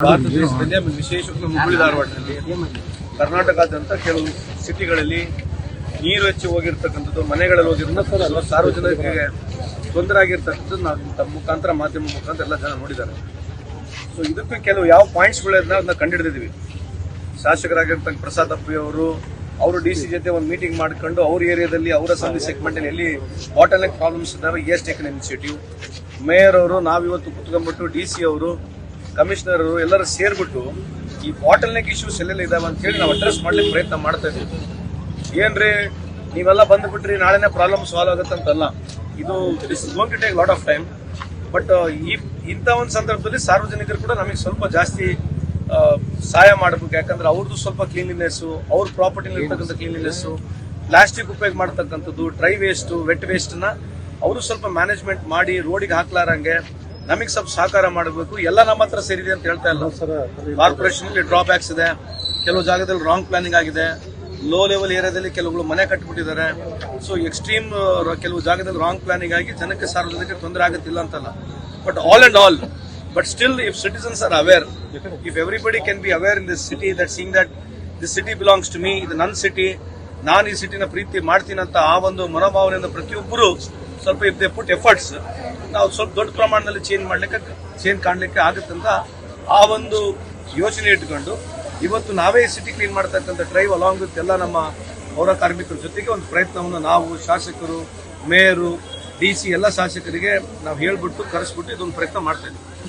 ಭಾರತ ದೇಶದಲ್ಲಿ ಆಮೇಲೆ ಹುಬ್ಬಳ್ಳಿ ಧಾರವಾಡದಲ್ಲಿ ಕರ್ನಾಟಕದಂತ ಕೆಲವು ಸಿಟಿಗಳಲ್ಲಿ ನೀರು ಹೆಚ್ಚಿ ಹೋಗಿರ್ತಕ್ಕಂಥದ್ದು, ಮನೆಗಳಲ್ಲಿ ಹೋಗಿರ್ತಕ್ಕಂಥ ಸಾರ್ವಜನಿಕರಿಗೆ ತೊಂದರೆ ಆಗಿರ್ತಕ್ಕಂಥದ್ದು ನಾವು ತಮ್ಮ ಮುಖಾಂತರ ಮಾಧ್ಯಮ ಮುಖಾಂತರ ಎಲ್ಲ ಜನ ನೋಡಿದ್ದಾರೆ. ಸೊ ಇದಕ್ಕೆ ಕೆಲವು ಯಾವ ಪಾಯಿಂಟ್ಸ್ಗಳನ್ನ ಅದನ್ನ ಕಂಡುಹಿಡಿದಿದ್ವಿ ಶಾಸಕರಾಗಿರ್ತಕ್ಕ ಪ್ರಸಾದ್ ಅಪ್ಪಿ ಅವರು ಅವರು ಡಿ ಸಿ ಜೊತೆ ಒಂದು ಮೀಟಿಂಗ್ ಮಾಡ್ಕೊಂಡು ಅವ್ರ ಏರಿಯಾದಲ್ಲಿ ಅವರ ಸಂಧಿ ಸೆಗ್ಮೆಂಟ್ ಎಲ್ಲಿ ಬಾಟಲ್ ಪ್ರಾಬ್ಲಮ್ಸ್ ಇದ್ದಾವೆ ಎಸ್ ಟೇಕನ್ ಇನಿಷಿಯೇಟಿವ್ ಮೇಯರ್ ಅವರು ನಾವಿವತ್ತು ಕುತ್ಕೊಂಡ್ಬಿಟ್ಟು ಡಿ ಸಿ ಅವರು ಕಮಿಷನರ್ ಎಲ್ಲರೂ ಸೇರ್ಬಿಟ್ಟು ಈ ಬಾಟಲ್ ನೆಕ್ ಇಶ್ಯೂಸ್ ಎಲ್ಲೆಲ್ಲ ಇದಾವೆ ಅಂತ ಹೇಳಿ ನಾವು ಅಡ್ರೆಸ್ ಮಾಡ್ಲಿಕ್ಕೆ ಪ್ರಯತ್ನ ಮಾಡ್ತಾ ಇದ್ದೀವಿ. ಏನ್ರಿ, ನೀವೆಲ್ಲ ಬಂದ್ಬಿಟ್ರಿ, ನಾಳೆನೇ ಪ್ರಾಬ್ಲಮ್ ಸಾಲ್ವ್ ಆಗುತ್ತಂತಲ್ಲ ಇದು this is going to take lot of time but ಈ, ಇಂಥ ಒಂದು ಸಂದರ್ಭದಲ್ಲಿ ಸಾರ್ವಜನಿಕರು ಕೂಡ ನಮಗೆ ಸ್ವಲ್ಪ ಜಾಸ್ತಿ ಸಹಾಯ ಮಾಡಬೇಕು. ಯಾಕಂದ್ರೆ ಅವ್ರದ್ದು ಸ್ವಲ್ಪ ಕ್ಲೀನ್ಲಿನೆಸ್ಸು ಅವ್ರ ಪ್ರಾಪರ್ಟಿಲಿ ಇರ್ತಕ್ಕಂಥ ಕ್ಲೀನ್ಲಿನೆಸ್ಸು ಪ್ಲಾಸ್ಟಿಕ್ ಉಪಯೋಗ ಮಾಡ್ತಕ್ಕಂಥದ್ದು ಡ್ರೈ ವೇಸ್ಟ್ ವೆಟ್ ವೇಸ್ಟ್ನ ಅವರು ಸ್ವಲ್ಪ ಮ್ಯಾನೇಜ್ಮೆಂಟ್ ಮಾಡಿ ರೋಡಿಗೆ ಹಾಕ್ಲಾರಂಗೆ ನಮಗೆ ಸ್ವಲ್ಪ ಸಹಕಾರ ಮಾಡಬೇಕು. ಎಲ್ಲ ನಮ್ಮ ಹತ್ರ ಸೇರಿದೆ ಅಂತ ಹೇಳ್ತಾ ಇಲ್ಲ. ಕಾರ್ಪೊರೇಷನ್ ಡ್ರಾಬ್ಯಾಕ್ಸ್ ಇದೆ. ಕೆಲವು ಜಾಗದಲ್ಲಿ ರಾಂಗ್ ಪ್ಲಾನಿಂಗ್ ಆಗಿದೆ. ಲೋ ಲೆವೆಲ್ ಏರಿಯಾದಲ್ಲಿ ಕೆಲವುಗಳು ಮನೆ ಕಟ್ಬಿಟ್ಟಿದ್ದಾರೆ. ಸೊ ಎಕ್ಸ್ಟ್ರೀಮ್ ಕೆಲವು ಜಾಗದಲ್ಲಿ ರಾಂಗ್ ಪ್ಲಾನಿಂಗ್ ಆಗಿ ಜನಕ್ಕೆ ಸಾರ್ವಜನಿಕರಿಗೆ ತೊಂದರೆ ಆಗುತ್ತಿಲ್ಲ ಅಂತಲ್ಲ. But all and all but still if citizens are aware if everybody can be aware in this city that seeing that this city belongs to me ಇದು ನನ್ನ ಸಿಟಿ ನಾನು ಈ ಸಿಟಿನ ಪ್ರೀತಿ ಮಾಡ್ತೀನಿ ಅಂತ ಆ ಒಂದು ಮನೋಭಾವನೆಯಿಂದ ಪ್ರತಿಯೊಬ್ಬರು ಸ್ವಲ್ಪ ಇಫ್ ದೇ ಪುಟ್ ಎಫರ್ಟ್ಸ್ ನಾವು ಸ್ವಲ್ಪ ದೊಡ್ಡ ಪ್ರಮಾಣದಲ್ಲಿ ಚೇಂಜ್ ಮಾಡಲಿಕ್ಕೆ ಚೇಂಜ್ ಕಾಣಲಿಕ್ಕೆ ಆಗುತ್ತಂತ ಆ ಒಂದು ಯೋಚನೆ ಇಟ್ಕೊಂಡು ಇವತ್ತು ನಾವೇ ಸಿಟಿ ಕ್ಲೀನ್ ಮಾಡ್ತಕ್ಕಂಥ ಡ್ರೈವ್ ಅಲಾಂಗ್ ವಿತ್ ಎಲ್ಲ ನಮ್ಮ ಪೌರ ಕಾರ್ಮಿಕರ ಜೊತೆಗೆ ಒಂದು ಪ್ರಯತ್ನವನ್ನು ನಾವು ಶಾಸಕರು, ಮೇಯರು ಡಿ ಸಿ ಎಲ್ಲ ಶಾಸಕರಿಗೆ ನಾವು ಹೇಳ್ಬಿಟ್ಟು ಕರೆಸ್ಬಿಟ್ಟು ಇದೊಂದು ಪ್ರಯತ್ನ ಮಾಡ್ತಾ